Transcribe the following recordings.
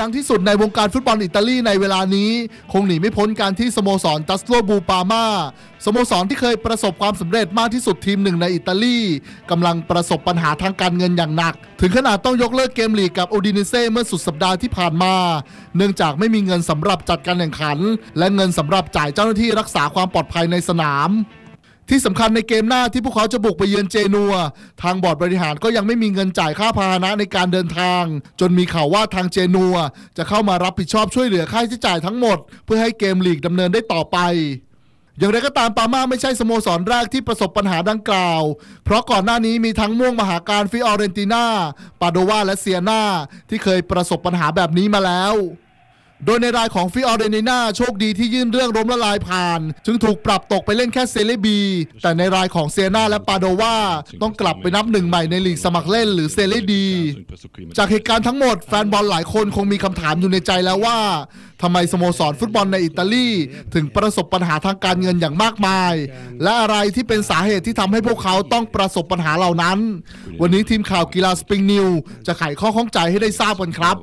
ดังที่สุดในวงการฟุตบอลอิตาลีในเวลานี้ คงหนีไม่พ้นการที่สโมสรตัสโลบูปามาสโมสรที่เคยประสบความสำเร็จมากที่สุดทีมหนึ่งในอิตาลีกำลังประสบปัญหาทางการเงินอย่างหนัก ถึงขนาดต้องยกเลิกเกมลีกกับโอดิเนเซ่เมื่อสุดสัปดาห์ที่ผ่านมา เนื่องจากไม่มีเงินสำหรับจัดการแข่งขัน และเงินสำหรับจ่ายเจ้าหน้าที่รักษาความปลอดภัยในสนาม ที่สำคัญในเกมหน้าที่พวกเขาจะบุกไปเยือนเจนัว ทางบอร์ดบริหารก็ยังไม่มีเงินจ่ายค่าพาหนะในการเดินทาง จนมีข่าวว่าทางเจนัว จะเข้ามารับผิดชอบช่วยเหลือค่าใช้จ่ายทั้งหมด เพื่อให้เกมลีกดำเนินได้ต่อไปอย่างไรก็ตามปาม่าไม่ใช่สโมสรแรกที่ประสบปัญหาดังกล่าว เพราะก่อนหน้านี้มีทั้งม่วงมหาการฟิออเรนติน่า ปาโดวาและเซียนาที่เคยประสบปัญหาแบบนี้มาแล้ว โดยในรายของฟิออเรนิน่าโชคดีที่ยื่นเรื่องล้มละลายผ่าน จึงถูกปรับตกไปเล่นแค่เซเลบี แต่ในรายของเซียนาและปาโดวาต้องกลับไปนับหนึ่งใหม่ในลีกสมัครเล่นหรือเซเลดี จากเหตุการณ์ทั้งหมดแฟนบอลหลายคนคงมีคำถามอยู่ในใจแล้วว่าทำไมสโมสรฟุตบอลในอิตาลีถึงประสบปัญหาทางการเงินอย่างมากมาย และอะไรที่เป็นสาเหตุที่ทำให้พวกเขาต้องประสบปัญหาเหล่านั้น วันนี้ทีมข่าวกีฬาสปริงนิวจะไขข้อข้องใจให้ได้ทราบกันครับ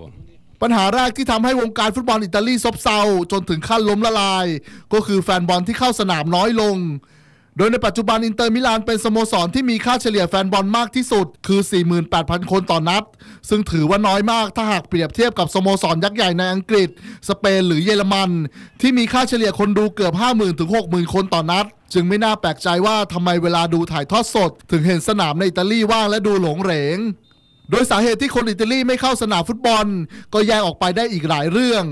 ปัญหาแรกที่ทำให้วงการฟุตบอลอิตาลีซบเซาจนถึงขั้นล้มละลาย ก็คือแฟนบอลที่เข้าสนามน้อยลง โดยในปัจจุบันอินเตอร์มิลานเป็นสโมสรที่มีค่าเฉลี่ยแฟนบอลมากที่สุด คือ 48,000 คนต่อนนัด ซึ่งถือว่าน้อยมากถ้าหากเปรียบเทียบกับสโมสรยักษ์ใหญ่ในอังกฤษ สเปนหรือเยอรมัน ที่มีค่าเฉลี่ยคนดูเกือบ 50,000ถึง60,000 คนต่อนนัดจึงไม่น่าแปลกใจว่าทำไมเวลาดูถ่ายทอดสด ถึงเห็นสนามในอิตาลีว่างและดูหลงเหรง โดยสาเหตุที่คนอิตาลีไม่เข้าสนามฟุตบอล ก็แยกออกไปได้อีกหลายเรื่อง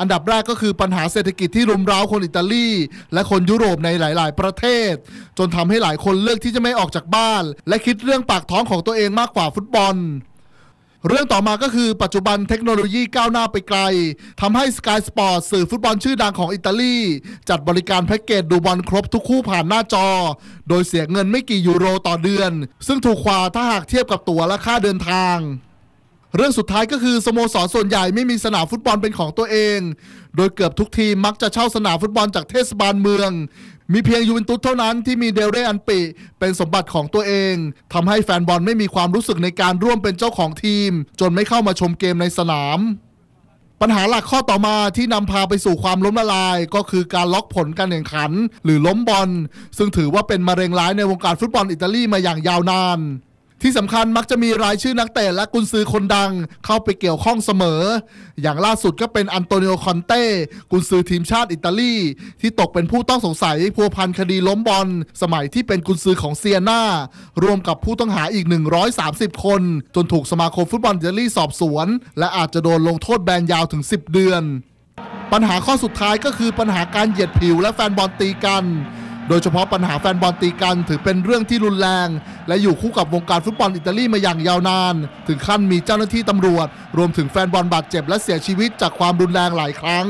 อันดับแรกก็คือปัญหาเศรษฐกิจที่รุมเร้าคนอิตาลี และคนยุโรปในหลาย ๆ ประเทศ จนทำให้หลายคนเลือกที่จะไม่ออกจากบ้าน และคิดเรื่องปากท้องของตัวเองมากกว่าฟุตบอล เรื่องต่อมาก็คือปัจจุบันเทคโนโลยีก้าวหน้าไปไกลทำให้ Sky Sport สื่อฟุตบอลชื่อดังของอิตาลี จัดบริการแพ็กเกจดูบอลครบทุกคู่ผ่านหน้าจอ โดยเสียเงินไม่กี่ยูโรต่อเดือน ซึ่งถูกกว่าถ้าหากเทียบกับตั๋วและค่าเดินทาง เรื่องสุดท้ายก็คือสโมสรส่วนใหญ่ไม่มีสนามฟุตบอลเป็นของตัวเอง โดยเกือบทุกทีมมักจะเช่าสนามฟุตบอลจากเทศบาลเมือง มีเพียงยูเวนตุสเท่านั้นที่มีเดลเรอันปิ เป็นสมบัติของตัวเองทำให้แฟนบอลไม่มีความรู้สึกในการร่วมเป็นเจ้าของทีม จนไม่เข้ามาชมเกมในสนาม ปัญหาหลักข้อต่อมาที่นำพาไปสู่ความล้มละลาย ก็คือการล็อกผลการแข่งขัน หรือล้มบอลซึ่งถือว่าเป็นมะเร็งร้ายในวงการฟุตบอลอิตาลีมาอย่างยาวนาน ที่สำคัญมักจะมีรายชื่อนักเตะและกุนซือคนดังเข้าไปเกี่ยวข้องเสมอ อย่างล่าสุดก็เป็นอันโตนิโอคอนเต้กุนซือทีมชาติอิตาลี ที่ตกเป็นผู้ต้องสงสัยพัวพันคดีล้มบอล สมัยที่เป็นกุนซือของเซียนารวมกับผู้ต้องหาอีก 130 คน จนถูกสมาคมฟุตบอลอิตาลีสอบสวน และอาจจะโดนลงโทษแบนยาวถึง 10 เดือน ปัญหาข้อสุดท้ายก็คือปัญหาการเหยียดผิวและแฟนบอลตีกัน โดยเฉพาะปัญหาแฟนบอลตีกันถือเป็นเรื่องที่รุนแรง และอยู่คู่กับวงการฟุตบอลอิตาลีมาอย่างยาวนาน ถึงขั้นมีเจ้าหน้าที่ตำรวจ รวมถึงแฟนบอลบาดเจ็บและเสียชีวิตจากความรุนแรงหลายครั้ง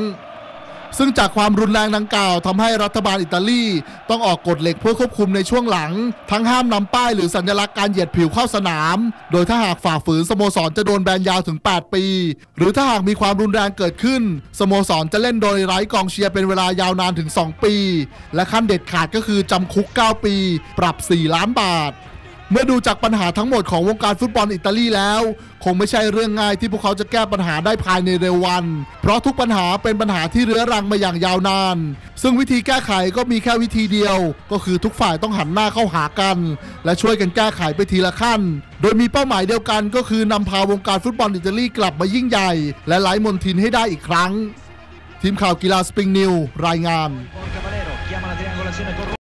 ซึ่งจากความรุนแรงดังกล่าวทำให้รัฐบาลอิตาลี ต้องออกกฎเหล็กเพื่อควบคุมในช่วงหลัง ทั้งห้ามนำป้ายหรือสัญลักษณ์การเหยียดผิวเข้าสนาม โดยถ้าหากฝ่าฝืนสโมสรจะโดนแบนยาวถึง 8 ปี หรือถ้าหากมีความรุนแรงเกิดขึ้น สโมสรจะเล่นโดยไร้กองเชียร์เป็นเวลายาวนานถึง 2 ปี และขั้นเด็ดขาดก็คือจำคุก 9 ปี ปรับ 4 ล้านบาท เมื่อดูจากปัญหาทั้งหมดของวงการฟุตบอลอิตาลีแล้ว คงไม่ใช่เรื่องง่ายที่พวกเขาจะแก้ปัญหาได้ภายในเร็ววัน เพราะทุกปัญหาเป็นปัญหาที่เรื้อรังมาอย่างยาวนาน ซึ่งวิธีแก้ไขก็มีแค่วิธีเดียว ก็คือทุกฝ่ายต้องหันหน้าเข้าหากัน และช่วยกันแก้ไขไปทีละขั้น โดยมีเป้าหมายเดียวกันก็คือนำพาวงการฟุตบอลอิตาลีกลับมายิ่งใหญ่ และไร้มนทินให้ได้อีกครั้ง ทีมข่าวกีฬาสปริงนิวรายงาน